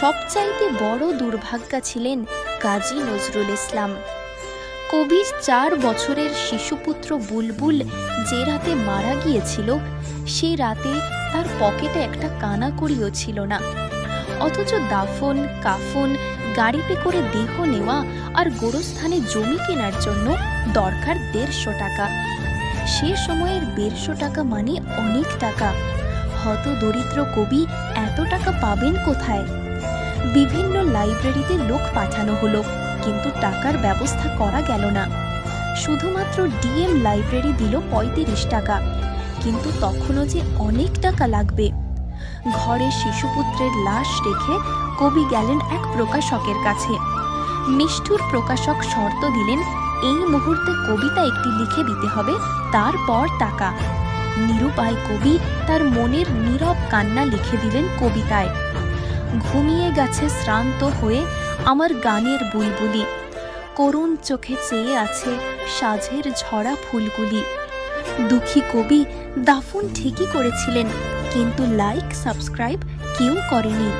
সবচাইতে বড় দুর্ভাগ্যা ছিলেন কাজী নজরুল ইসলাম। কবির চার বছরের শিশুপুত্র বুলবুল যে রাতে মারা গিয়েছিল সেই রাতে তার পকেটে একটা কানাকড়িও ছিল না। অথচ দাফন, কাফন, গাড়িতে করে দেহ নেওয়া আর গোরস্থানে জমি কেনার জন্য দরকার দেড়শো টাকা। সে সময়ের দেড়শো টাকা মানে অনেক টাকা। হত দরিদ্র কবি এত টাকা পাবেন কোথায়? বিভিন্ন লাইব্রেরিতে লোক পাঠানো হলো, কিন্তু টাকার ব্যবস্থা করা গেল না। শুধুমাত্র ডিএম লাইব্রেরি দিল পঁয়ত্রিশ টাকা, কিন্তু তখনও যে অনেক টাকা লাগবে। ঘরে শিশুপুত্রের লাশ রেখে কবি গেলেন এক প্রকাশকের কাছে। নিষ্ঠুর প্রকাশক শর্ত দিলেন, এই মুহূর্তে কবিতা একটি লিখে দিতে হবে, তারপর টাকা। নিরুপায় কবি তার মনের নীরব কান্না লিখে দিলেন কবিতায়। ঘুমিয়ে গেছে শ্রান্ত হয়ে আমার গানের বুলবুলি। করুণ চোখে চেয়ে আছে সাজের ঝরা ফুলগুলি। দুঃখী কবি দাফুন ঠিকই করেছিলেন, কিন্তু লাইক, সাবস্ক্রাইব কেউ করেনি।